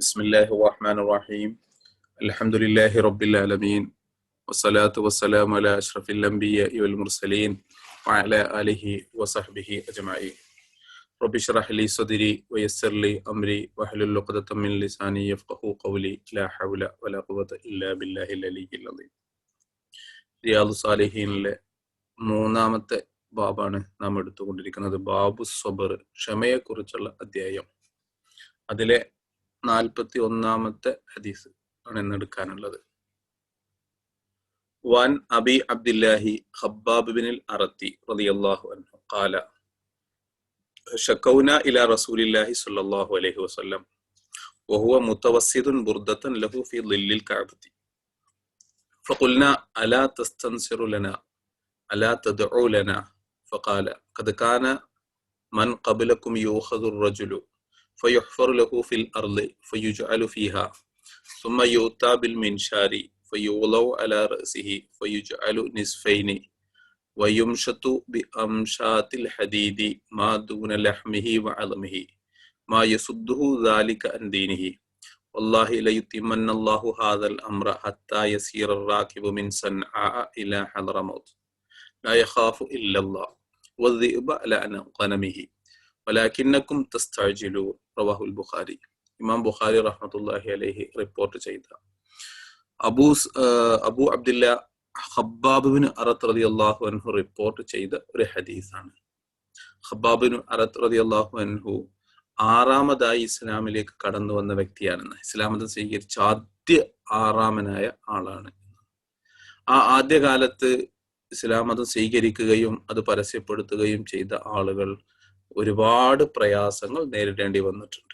بسم الله الرحمن الرحيم الحمد لله رب العالمين والصلاة والسلام على أشرف الأنبياء والمرسلين وعلى آله وصحبه أجمعين رب اشرح لي صدري ويسر لي أمري واحلل عقدة من لساني يفقه قولي لا حول ولا قوة إلا بالله العلي العظيم റിയാദു സാലിഹീനിലെ മൂന്നാമത്തെ ബാബാണ് നാം എടുത്തുകൊണ്ടിരിക്കുന്നത് ബാബു സ്വബർ ക്ഷമയെക്കുറിച്ചുള്ള അധ്യായം അതിലെ നാൽപ്പത്തി ഒന്നാമത്തെ ഹദീസ് ആണ് ഇന്ന് എടുക്കാനുള്ളത് വൻ അബി അബ്ദില്ലാഹി ഖബ്ബാബ് ബിനിൽ അറത്തി റളിയല്ലാഹു അൻഹു ഖാല شكونا إلى رسول الله صلى الله عليه وسلم وهو متوسد بردة له في ظل الكعبة فقلنا ألا تستنصر لنا ألا تدعو لنا فقال قد كان من قبلكم يؤخذ الرجل فيحفر له في الأرض فيجعل فيها ثم يؤتى بالمنشار فيولو على رأسه فيجعل نصفين ويمشط بأمشات الحديد ما دون لحمه وعظمه ما يصده ذلك عن دينه. والله ليتمن الله هذا الأمر حتى يسير الراكب من صنعاء إلى حضرموت. لا يخاف إلا الله والذئب لعن غنمه വലാക്കിന്നക്കും തസ്താജിലു റവാഹുൽ ബുഖാരി. ഇമാം ബുഖാരി റഹ്മത്തുല്ലാഹി അലൈഹി റിപ്പോർട്ട് ചെയ്ത. അബൂ അബൂ അബ്ദില്ല ഹബ്ബാബിന് അറത്ത് റതി അള്ളാഹു അൻഹു റിപ്പോർട്ട് ചെയ്ത ഒരു ഹദീസാണ്. ഹബ്ബാബിന് അറത്ത് റതി അള്ളാഹു അൻഹു ആറാമതായി ഇസ്ലാമിലേക്ക് കടന്നു വന്ന വ്യക്തിയാണെന്ന്. ഇസ്ലാമത സ്വീകരിച്ച ആദ്യ ആറാമനായ ആളാണ്. ആ ആദ്യകാലത്ത് ഇസ്ലാമതം സ്വീകരിക്കുകയും അത് പരസ്യപ്പെടുത്തുകയും ചെയ്ത ആളുകൾ ഒരുപാട് പ്രയാസങ്ങൾ നേരിടേണ്ടി വന്നിട്ടുണ്ട്.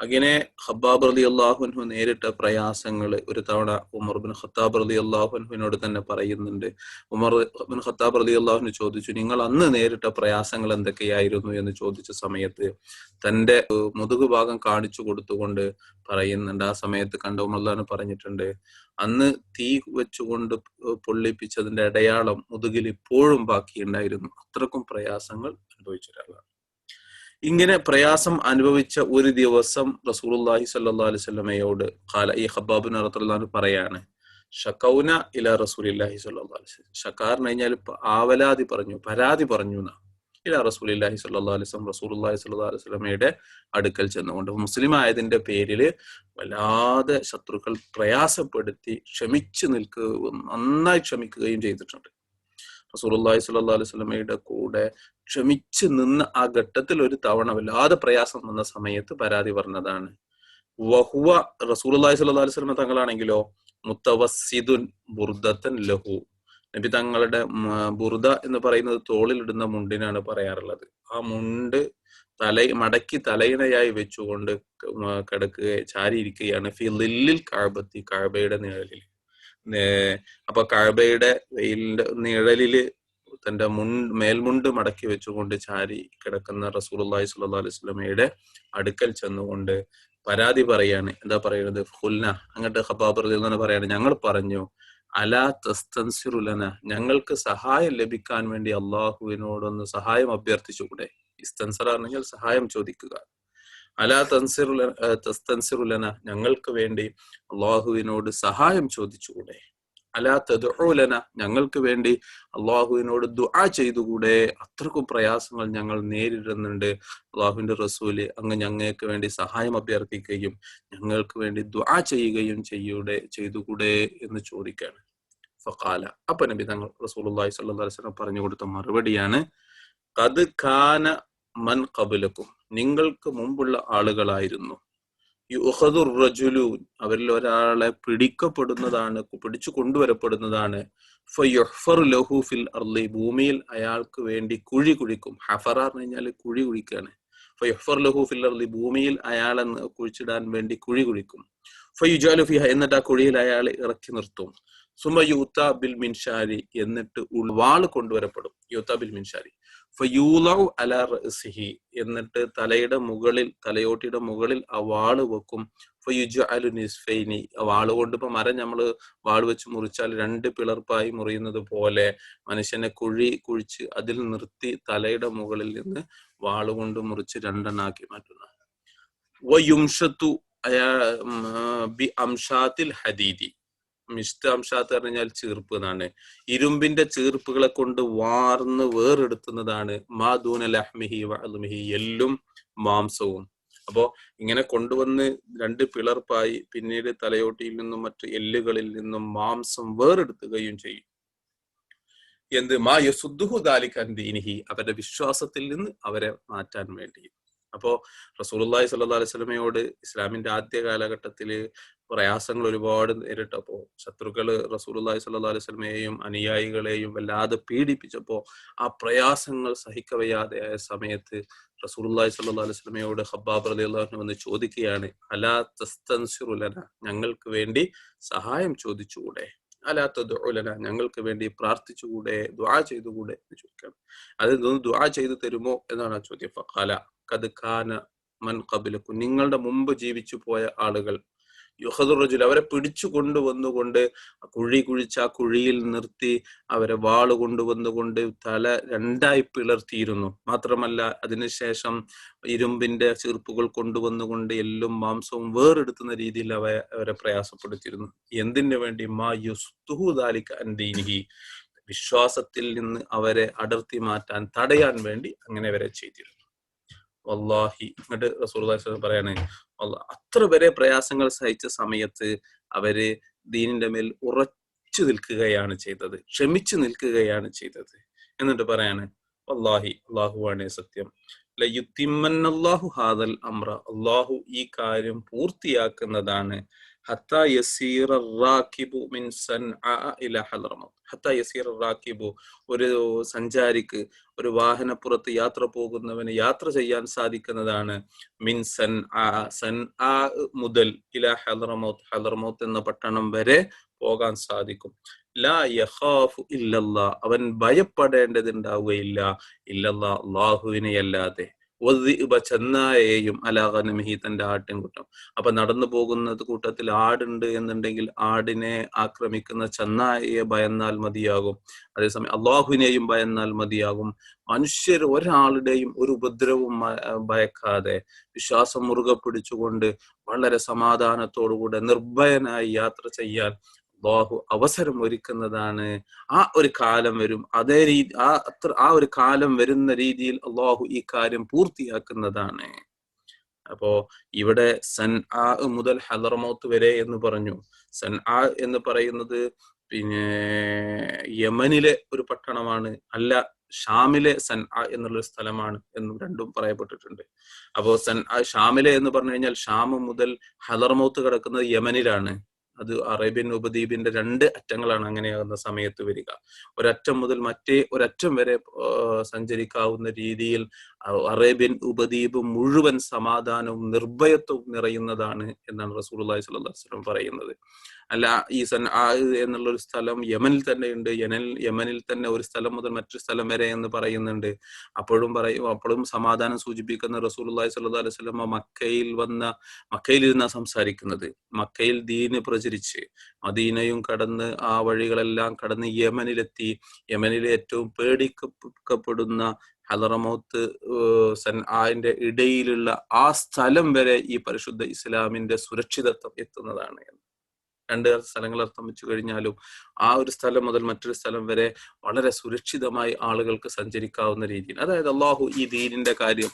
അങ്ങനെ ഹബ്ബാബ് അലി അള്ളാഹുൻഹു നേരിട്ട പ്രയാസങ്ങൾ ഒരു തവണ ഉമർ ബിൻ ഖത്താബ് അലി അള്ളാഹുൻഹുവിനോട് തന്നെ പറയുന്നുണ്ട്. ഉമർ ബിൻ ഖത്താബ് അലി അള്ളാഹുനു ചോദിച്ചു നിങ്ങൾ അന്ന് നേരിട്ട പ്രയാസങ്ങൾ എന്തൊക്കെയായിരുന്നു? എന്ന് ചോദിച്ച സമയത്ത് തന്റെ മുതുകു ഭാഗം കാണിച്ചു കൊടുത്തുകൊണ്ട് പറയുന്നുണ്ട്. ആ സമയത്ത് കണ്ട ഉമർലാന് പറഞ്ഞിട്ടുണ്ട് അന്ന് തീ വെച്ചുകൊണ്ട് പൊള്ളിപ്പിച്ചതിന്റെ അടയാളം മുതുകിൽ ഇപ്പോഴും ബാക്കിയുണ്ടായിരുന്നു. അത്രക്കും പ്രയാസങ്ങൾ അനുഭവിച്ച ഒരാളാണ്. ഇങ്ങനെ പ്രയാസം അനുഭവിച്ച ഒരു ദിവസം റസൂലുള്ളാഹി അള്ളാഹി അലൈഹി വസല്ലമയോട് ഖാല ഈ ഹബ്ബാബിൻ റളിയല്ലാഹു പറയാണ് ഷക്കൗന ഇല റസൂലില്ലാഹി ഇല്ലാഹി അലൈഹി ഷക്കാറിന് കഴിഞ്ഞാൽ ആവലാതി പറഞ്ഞു പരാതി പറഞ്ഞു എന്നാ. ഇല റസൂലില്ലാഹി റസൂൽ റസൂലുള്ളാഹി സ്വല്ലല്ലാഹു അലൈഹി വസല്ലമയുടെ അടുക്കൽ ചെന്നുകൊണ്ട് മുസ്ലിം ആയതിന്റെ പേരിൽ വല്ലാതെ ശത്രുക്കൾ പ്രയാസപ്പെടുത്തി ക്ഷമിച്ചു നിൽക്കുക നന്നായി ക്ഷമിക്കുകയും ചെയ്തിട്ടുണ്ട്. റസൂലുള്ളാഹി സ്വല്ലല്ലാഹു അലൈഹി വസല്ലമയുടെ കൂടെ ക്ഷമിച്ച് നിന്ന് ആ ഘട്ടത്തിൽ ഒരു തവണ വല്ലാതെ പ്രയാസം വന്ന സമയത്ത് പരാതി പറഞ്ഞതാണ്. വഹുവ റസൂലുള്ളാഹി സ്വല്ലല്ലാഹു അലൈഹി വസല്ലമ തങ്ങളാണെങ്കിലോ? മുത്തവസിദുൻ ബുർദത്തൻ ലഹു. നബി തങ്ങളുടെ ബുർദ എന്ന് പറയുന്നത് തോളിലിടുന്ന മുണ്ടിനാണ് പറയാറുള്ളത്. ആ മുണ്ട് തല മടക്കി തലയിണയായി വെച്ചുകൊണ്ട് കിടക്കുക ചാരിയിരിക്കുകയാണ്. ഫിലില്ലിൽ കാഴ്ബത്തി കാഴ്ബയുടെ നിഴലിൽ. അപ്പൊ കഴബയുടെ വെയിലിന്റെ നിഴലിൽ തന്റെ മുൻ മേൽമുണ്ട് മടക്കി വെച്ചുകൊണ്ട് ചാരി കിടക്കുന്ന റസൂലുള്ളാഹി സുല്ലാ അലൈഹി സ്വലമയുടെ അടുക്കൽ ചെന്നുകൊണ്ട് പരാതി പറയാണ്. എന്താ പറയുന്നത്? ഹുൽന അങ്ങോട്ട് ഹബാബ് റളിയല്ലാഹു പറയാണ് ഞങ്ങൾ പറഞ്ഞു അലാ തസ്തൻസിറുലന ഞങ്ങൾക്ക് സഹായം ലഭിക്കാൻ വേണ്ടി അള്ളാഹുവിനോടൊന്ന് സഹായം അഭ്യർത്ഥിച്ചുകൂടെ? ഇസ്തൻസർ ആണെങ്കിൽ സഹായം ചോദിക്കുക. അലാ തൻസിറുല തസ്തൻസിറുലന ഞങ്ങൾക്ക് വേണ്ടി അള്ളാഹുവിനോട് സഹായം ചോദിച്ചുകൂടെ? അലാ തദുലന ഞങ്ങൾക്ക് വേണ്ടി അള്ളാഹുവിനോട് ദുആ ചെയ്തുകൂടെ? അത്രക്കും പ്രയാസങ്ങൾ ഞങ്ങൾ നേരിടുന്നുണ്ട്. അള്ളാഹുവിന്റെ റസൂൽ അങ്ങ് ഞങ്ങൾക്ക് വേണ്ടി സഹായം അഭ്യർത്ഥിക്കുകയും ഞങ്ങൾക്ക് വേണ്ടി ദുആ ചെയ്യുകയും ചെയ്യൂടെ ചെയ്തുകൂടെ എന്ന് ചോദിക്കാണ്. ഫഖാല. അപ്പൊ നബി തങ്ങൾ റസൂലുള്ളാഹി സ്വല്ലല്ലാഹു അലൈഹി വസല്ലം പറഞ്ഞു കൊടുത്ത മറുപടിയാണ് മൻ കബുലക്കും നിങ്ങൾക്ക് മുമ്പുള്ള ആളുകളായിരുന്നു. യുഹദുർ റജുലൂൻ അവരിൽ ഒരാളെ പിടിക്കപ്പെടുന്നതാണ് പിടിച്ചു കൊണ്ടുവരപ്പെടുന്നതാണ്. ലഹു ഫിൽ അർലി ഭൂമിയിൽ അയാൾക്ക് വേണ്ടി കുഴി കുഴിക്കും. ഹഫറ എന്ന് കഴിഞ്ഞാൽ കുഴി കുഴിക്കാണ്. ഫയ്യഫർ ലഹു ഫിൽ അർലി ഭൂമിയിൽ അയാളെ കുഴിച്ചിടാൻ വേണ്ടി കുഴി കുഴിക്കും. ഫയുജാലു ഫിഹ എന്നിട്ട് ആ കുഴിയിൽ അയാളെ ഇറക്കി നിർത്തും. സുമ യൂത്ത ബിൽ മിൻഷാരി എന്നിട്ട് ഉൾവാൾ കൊണ്ടുവരപ്പെടും. യൂത്ത മിൻഷാരി. എന്നിട്ട് തലയുടെ മുകളിൽ തലയോട്ടിയുടെ മുകളിൽ ആ വാൾ വെക്കും. ഫയുജു അലു വാൾ കൊണ്ട് ഇപ്പൊ മരം നമ്മൾ വാൾ വെച്ച് മുറിച്ചാൽ രണ്ട് പിളർപ്പായി മുറിയുന്നത് പോലെ മനുഷ്യനെ കുഴി കുഴിച്ച് അതിൽ നിർത്തി തലയുടെ മുകളിൽ നിന്ന് വാൾ കൊണ്ട് മുറിച്ച് രണ്ടെണ്ണാക്കി മാറ്റുന്ന. വയുംഷത്തു ബി അംഷാത്തിൽ ഹദീദി. മിഷ്ത പറഞ്ഞു പറഞ്ഞാൽ ചീർപ്പ് എന്നാണ്. ഇരുമ്പിന്റെ ചീർപ്പുകളെ കൊണ്ട് വാർന്ന് വേറെടുത്തുന്നതാണ് മാദൂന ലഹ്മിഹി വഅലുമിഹി എല്ലും മാംസവും. അപ്പോ ഇങ്ങനെ കൊണ്ടുവന്ന് രണ്ട് പിളർപ്പായി പിന്നീട് തലയോട്ടിയിൽ നിന്നും മറ്റു എല്ലുകളിൽ നിന്നും മാംസം വേറെടുത്തുകയും ചെയ്യും. എന്ത്? മാ യസുദ്ദുഹു ദാലിക്കാൻ ദീനിഹി അവരുടെ വിശ്വാസത്തിൽ നിന്ന് അവരെ മാറ്റാൻ വേണ്ടി അപ്പോ റസൂലുള്ളാഹി സല്ല അലൈഹി സ്വലമയോട് ഇസ്ലാമിന്റെ ആദ്യ കാലഘട്ടത്തിൽ പ്രയാസങ്ങൾ ഒരുപാട് നേരിട്ടപ്പോ ശത്രുക്കൾ റസൂലുള്ളാഹി സല്ലാ അലൈഹി സ്വലമയെയും അനുയായികളെയും വല്ലാതെ പീഡിപ്പിച്ചപ്പോ ആ പ്രയാസങ്ങൾ സഹിക്കവയ്യാതെ ആയ സമയത്ത് റസൂലുള്ളാഹി സല്ലാ അലൈഹി സ്വലമയോട് ഹബ്ബാബ് അലി അൻഹു വന്ന് ചോദിക്കുകയാണ് അലാ തസ്തൻസിറു ലന? ഞങ്ങൾക്ക് വേണ്ടി സഹായം ചോദിച്ചുകൂടെ? അലാ തദ്ഉ ഞങ്ങൾക്ക് വേണ്ടി പ്രാർത്ഥിച്ചുകൂടെ ദുആ ചെയ്തുകൂടെ എന്ന് ചോദിക്കുകയാണ് നിന്ന് ദുആ ചെയ്തു തരുമോ എന്നാണ് ആ ചോദ്യം. ഫഖാല കത് ഖാന മൻ ഖബലക്കും. നിങ്ങളുടെ മുമ്പ് ജീവിച്ചു പോയ ആളുകൾ യുഹദുറജുൽ അവരെ പിടിച്ചു കൊണ്ടുവന്നുകൊണ്ട് കുഴി കുഴിച്ച് ആ കുഴിയിൽ നിർത്തി അവരെ വാൾ കൊണ്ടുവന്നുകൊണ്ട് തല രണ്ടായി പിളർത്തിയിരുന്നു. മാത്രമല്ല അതിനുശേഷം ഇരുമ്പിന്റെ ചീർപ്പുകൾ കൊണ്ടുവന്നുകൊണ്ട് എല്ലും മാംസവും വേറെടുത്തുന്ന രീതിയിൽ അവ അവരെ പ്രയാസപ്പെടുത്തിയിരുന്നു. എന്തിനു വേണ്ടി? മാ യുസ്തുഹു ദാലിക വിശ്വാസത്തിൽ നിന്ന് അവരെ അടർത്തി മാറ്റാൻ തടയാൻ വേണ്ടി അങ്ങനെ അവരെ ചെയ്തിരുന്നു. വല്ലാഹി എന്നിട്ട് റസൂൽ പറയാണ് അത്ര വരെ പ്രയാസങ്ങൾ സഹിച്ച സമയത്ത് അവർ ദീനിന്റെ മേൽ ഉറച്ചു നിൽക്കുകയാണ് ചെയ്തത് ക്ഷമിച്ചു നിൽക്കുകയാണ് ചെയ്തത്. എന്നിട്ട് പറയാണ് വല്ലാഹി അള്ളാഹുവാണ് സത്യം. ലയുത്തിമ്മന്നല്ലാഹു ഹാദൽ അമ്ര അള്ളാഹു ഈ കാര്യം പൂർത്തിയാക്കുന്നതാണ് ഹത്താ യസീറ റാക്കിബു മിൻ സൻ ഇല ഹദ്റമൗത്ത് ഹത്ത യസീറ റാക്കിബു ഒരു സഞ്ചാരിക്ക് ഒരു വാഹനപ്പുറത്ത് യാത്ര പോകുന്നവന് യാത്ര ചെയ്യാൻ സാധിക്കുന്നതാണ് മിൻ സൻ ആ സൻ ആ മുതൽ ഇല ഹദ്റമൗത്ത്. ഹലർമോത്ത് എന്ന പട്ടണം വരെ പോകാൻ സാധിക്കും. ലാ യഹാഫു ഇല്ലല്ല. അവൻ ഭയപ്പെടേണ്ടതുണ്ടാവുകയില്ല. ഇല്ലല്ലാ അള്ളാഹുവിനെ അല്ലാതെ ചെന്നായെയും അലാഗനമിഹി തന്റെ ആട്ടിൻകൂട്ടം. അപ്പൊ നടന്നു പോകുന്നത് കൂട്ടത്തിൽ ആടുണ്ട് എന്നുണ്ടെങ്കിൽ ആടിനെ ആക്രമിക്കുന്ന ചെന്നായയെ ഭയന്നാൽ മതിയാകും. അതേസമയം അള്ളാഹുവിനെയും ഭയന്നാൽ മതിയാകും. മനുഷ്യർ ഒരാളുടെയും ഒരു ഉപദ്രവവും ഭയക്കാതെ വിശ്വാസം മുറുകെ പിടിച്ചുകൊണ്ട് വളരെ സമാധാനത്തോടുകൂടെ നിർഭയനായി യാത്ര ചെയ്യാൻ അള്ളാഹു അവസരം ഒരുക്കുന്നതാണ്. ആ ഒരു കാലം വരും. അതേ രീതി ആ അത്ര ആ ഒരു കാലം വരുന്ന രീതിയിൽ അള്ളാഹു ഈ കാര്യം പൂർത്തിയാക്കുന്നതാണ്. അപ്പോ ഇവിടെ സൻ ആ മുതൽ ഹലർമൗത്ത് വരെ എന്ന് പറഞ്ഞു. സൻ ആ എന്ന് പറയുന്നത് പിന്നെ യമനിലെ ഒരു പട്ടണമാണ്. അല്ല ഷാമിലെ സൻ ആ എന്നുള്ള സ്ഥലമാണ് എന്നും രണ്ടും പറയപ്പെട്ടിട്ടുണ്ട്. അപ്പോ സൻ ആ ഷാമിലെ എന്ന് പറഞ്ഞു കഴിഞ്ഞാൽ ഷാമ് മുതൽ ഹലർമൗത്ത് കിടക്കുന്നത് യമനിലാണ്. അത് അറേബ്യൻ ഉപദ്വീപിന്റെ രണ്ട് അറ്റങ്ങളാണ് അങ്ങനെയാകുന്ന സമയത്ത് വരിക. ഒരറ്റം മുതൽ മറ്റേ ഒരറ്റം വരെ സഞ്ചരിക്കാവുന്ന രീതിയിൽ അറേബ്യൻ ഉപദ്വീപ് മുഴുവൻ സമാധാനവും നിർഭയത്വവും നിറയുന്നതാണ് എന്നാണ് സ്വല്ലല്ലാഹു അലൈഹി വസല്ലം പറയുന്നത്. അല്ല ഈ സൻ ആ എന്നുള്ള ഒരു സ്ഥലം യമനിൽ തന്നെ ഉണ്ട്. യമനിൽ യമനിൽ തന്നെ ഒരു സ്ഥലം മുതൽ മറ്റൊരു സ്ഥലം വരെ എന്ന് പറയുന്നുണ്ട്. അപ്പോഴും പറയും അപ്പോഴും സമാധാനം സൂചിപ്പിക്കുന്ന റസൂലുള്ളാഹി സ്വല്ലല്ലാഹു അലൈഹി വസല്ലം മക്കയിൽ വന്ന മക്കയിൽ ഇരുന്ന സംസാരിക്കുന്നത്. മക്കയിൽ ദീന് പ്രചരിച്ച് മദീനയും കടന്ന് ആ വഴികളെല്ലാം കടന്ന് യമനിലെത്തി. യമനിലെ ഏറ്റവും പേടിക്കപ്പെടുന്ന ഹലറമൗത്ത് സൻ ആന്റെ ഇടയിലുള്ള ആ സ്ഥലം വരെ ഈ പരിശുദ്ധ ഇസ്ലാമിന്റെ സുരക്ഷിതത്വം എത്തുന്നതാണ് എന്ന്. രണ്ട് സ്ഥലങ്ങൾ അർത്ഥം കഴിഞ്ഞാലും ആ ഒരു സ്ഥലം മുതൽ മറ്റൊരു സ്ഥലം വരെ വളരെ സുരക്ഷിതമായി ആളുകൾക്ക് സഞ്ചരിക്കാവുന്ന രീതിയിൽ. അതായത് അള്ളാഹു ഈ ദീനിന്റെ കാര്യം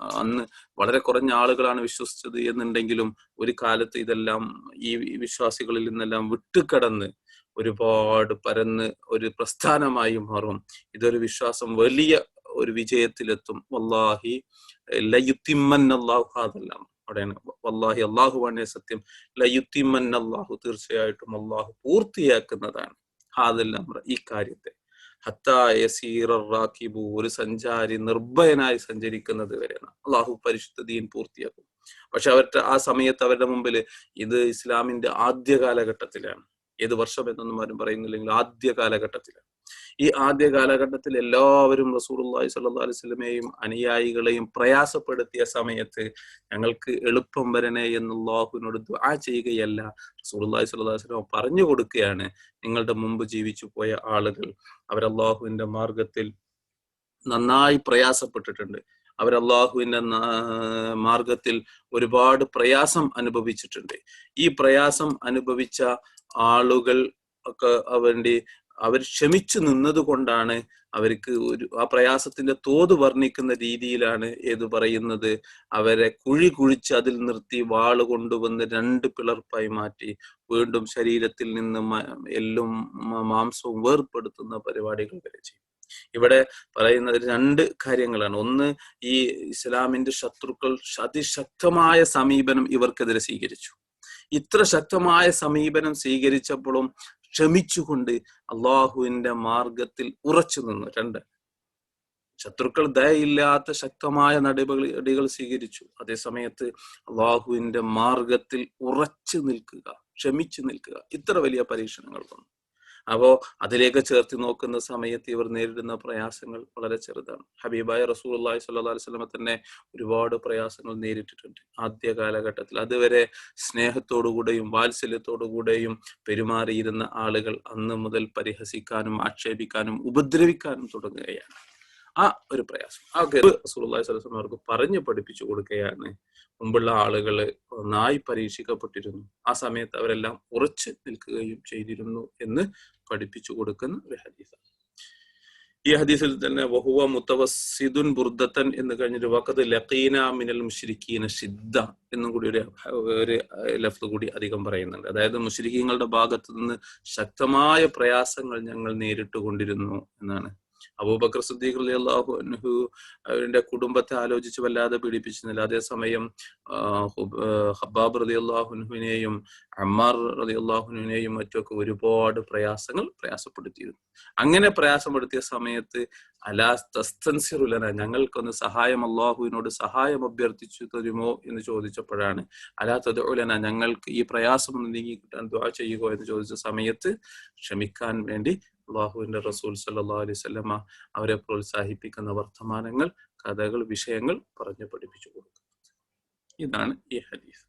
അന്ന് വളരെ കുറഞ്ഞ ആളുകളാണ് വിശ്വസിച്ചത് എന്നുണ്ടെങ്കിലും ഒരു കാലത്ത് ഇതെല്ലാം ഈ വിശ്വാസികളിൽ നിന്നെല്ലാം വിട്ടുകടന്ന് ഒരുപാട് പരന്ന് ഒരു പ്രസ്ഥാനമായി മാറും. ഇതൊരു വിശ്വാസം വലിയ ഒരു വിജയത്തിലെത്തും. വല്ലാഹി ലയുത്തിമ്മൻ അള്ളാഹു അതെല്ലാം അവിടെയാണ്. വല്ലാഹി അള്ളാഹുവാണ് സത്യം. ലയുത്തിമ്മൻ അള്ളാഹു തീർച്ചയായിട്ടും അള്ളാഹു പൂർത്തിയാക്കുന്നതാണ് ഹാദെല്ലാം ഈ കാര്യത്തെ. ഹത്താ യസീറ റാക്കിബു ഒരു സഞ്ചാരി നിർഭയനായി സഞ്ചരിക്കുന്നത് വരെയാണ്. അള്ളാഹു പരിശുദ്ധ ദീൻ പൂർത്തിയാക്കും. പക്ഷെ അവരുടെ ആ സമയത്ത് അവരുടെ മുമ്പിൽ ഇത് ഇസ്ലാമിന്റെ ആദ്യ കാലഘട്ടത്തിലാണ്. ഏത് വർഷം എന്നൊന്നും ആരും പറയുന്നില്ലെങ്കിൽ ആദ്യ കാലഘട്ടത്തിലാണ്. ഈ ആദ്യ കാലഘട്ടത്തിൽ എല്ലാവരും റസൂലുള്ളാഹി സല്ലാ അലൈഹി വസല്ലമയെയും അനുയായികളെയും പ്രയാസപ്പെടുത്തിയ സമയത്ത് ഞങ്ങൾക്ക് എളുപ്പം വരണേ എന്ന് ദ്വാ ചെയ്യുകയല്ല. റസൂലുള്ളാഹി സല്ലാ വസല്ലം പറഞ്ഞു കൊടുക്കുകയാണ് നിങ്ങളുടെ മുമ്പ് ജീവിച്ചു പോയ ആളുകൾ. അവരല്ലാഹുവിന്റെ മാർഗത്തിൽ നന്നായി പ്രയാസപ്പെട്ടിട്ടുണ്ട്. അവരല്ലാഹുവിന്റെ മാർഗത്തിൽ ഒരുപാട് പ്രയാസം അനുഭവിച്ചിട്ടുണ്ട്. ഈ പ്രയാസം അനുഭവിച്ച ആളുകൾ ഒക്കെ അവന്റെ അവർ ക്ഷമിച്ചു നിന്നതുകൊണ്ടാണ് അവർക്ക് ഒരു ആ പ്രയാസത്തിന്റെ തോത് വർണിക്കുന്ന രീതിയിലാണ് ഏത് പറയുന്നത്. അവരെ കുഴി കുഴിച്ച് അതിൽ നിർത്തി വാൾ കൊണ്ടുവന്ന് രണ്ട് പിളർപ്പായി മാറ്റി. വീണ്ടും ശരീരത്തിൽ നിന്ന് എല്ലും മാംസവും വേർപ്പെടുത്തുന്ന പരിപാടികൾ വരെ ചെയ്യും. ഇവിടെ പറയുന്നത് രണ്ട് കാര്യങ്ങളാണ്. ഒന്ന് ഈ ഇസ്ലാമിന്റെ ശത്രുക്കൾ അതിശക്തമായ സമീപനം ഇവർക്കെതിരെ സ്വീകരിച്ചു. ഇത്ര ശക്തമായ സമീപനം സ്വീകരിച്ചപ്പോഴും ക്ഷമിച്ചുകൊണ്ട് അള്ളാഹുവിന്റെ മാർഗത്തിൽ ഉറച്ചു നിന്നു. രണ്ട് ശത്രുക്കൾ ദയയില്ലാത്ത ശക്തമായ നടപടികൾ സ്വീകരിച്ചു. അതേസമയത്ത് അള്ളാഹുവിന്റെ മാർഗത്തിൽ ഉറച്ചു നിൽക്കുക ക്ഷമിച്ചു നിൽക്കുക. ഇത്ര വലിയ പരീക്ഷണങ്ങൾ വന്നു. അപ്പോ അതിലേക്ക് ചേർത്ത് നോക്കുന്ന സമയത്ത് ഇവർ നേരിടുന്ന പ്രയാസങ്ങൾ വളരെ ചെറുതാണ്. ഹബീബായ റസൂൽ അള്ളാഹി സ്വല്ലാ വസ്ലമ തന്നെ ഒരുപാട് പ്രയാസങ്ങൾ നേരിട്ടിട്ടുണ്ട്. ആദ്യ കാലഘട്ടത്തിൽ. അതുവരെ സ്നേഹത്തോടുകൂടെയും വാത്സല്യത്തോടുകൂടെയും പെരുമാറിയിരുന്ന ആളുകൾ അന്ന് മുതൽ പരിഹസിക്കാനും ആക്ഷേപിക്കാനും ഉപദ്രവിക്കാനും തുടങ്ങുകയാണ്. ആ ഒരു പ്രയാസം. ആ അലൈഹി വസല്ലം അവർക്ക് പറഞ്ഞു പഠിപ്പിച്ചു കൊടുക്കുകയാണ്. മുമ്പുള്ള ആളുകൾ നന്നായി പരീക്ഷിക്കപ്പെട്ടിരുന്നു. ആ സമയത്ത് അവരെല്ലാം ഉറച്ചു നിൽക്കുകയും ചെയ്തിരുന്നു എന്ന് പഠിപ്പിച്ചു കൊടുക്കുന്ന ഒരു ഹദീസാണ്. ഈ ഹദീസിൽ തന്നെ വഹുവ മുത്തവസിദുൻ ബുർദത്തൻ എന്ന് കഴിഞ്ഞൊരു വക്കത് ലഖീന മിനൽ മുഷ്രിക്കീന ഷിദ്ദ എന്നും കൂടി ഒരു ഒരു ലഫ്ത് കൂടി അധികം പറയുന്നുണ്ട്. അതായത് മുഷ്രിഖീങ്ങളുടെ ഭാഗത്തു നിന്ന് ശക്തമായ പ്രയാസങ്ങൾ ഞങ്ങൾ നേരിട്ട് കൊണ്ടിരുന്നു എന്നാണ്. അബൂബക്കർ സുദ്ദീഖ് അലി അള്ളാഹു അൻഹു അവരുടെ കുടുംബത്തെ ആലോചിച്ച് വല്ലാതെ പീഡിപ്പിച്ചിരുന്നില്ല. അതേസമയം ഹബ്ബാബ് റതി അള്ളാഹുനുവിനെയും അമ്മാർ റതി അള്ളാഹുനുവിനെയും മറ്റുമൊക്കെ ഒരുപാട് പ്രയാസങ്ങൾ പ്രയാസപ്പെടുത്തിയിരുന്നു. അങ്ങനെ പ്രയാസപ്പെടുത്തിയ സമയത്ത് അലാസ്തൻസിറുലന ഞങ്ങൾക്കൊന്ന് സഹായം അള്ളാഹുവിനോട് സഹായം അഭ്യർത്ഥിച്ചു തരുമോ എന്ന് ചോദിച്ചപ്പോഴാണ് അലാ തദുലന ഞങ്ങൾക്ക് ഈ പ്രയാസം നീങ്ങി കിട്ടാൻ ദ്വാ ചെയ്യുകയോ എന്ന് ചോദിച്ച സമയത്ത് ക്ഷമിക്കാൻ വേണ്ടി അള്ളാഹുവിന്റെ റസൂൽ സല്ലാ അലൈഹി അവരെ പ്രോത്സാഹിപ്പിക്കുന്ന വർത്തമാനങ്ങൾ കഥകൾ വിഷയങ്ങൾ പറഞ്ഞു പഠിപ്പിച്ചു കൊടുക്കുന്നത്. ഇതാണ് ഈ ഹദീസ്.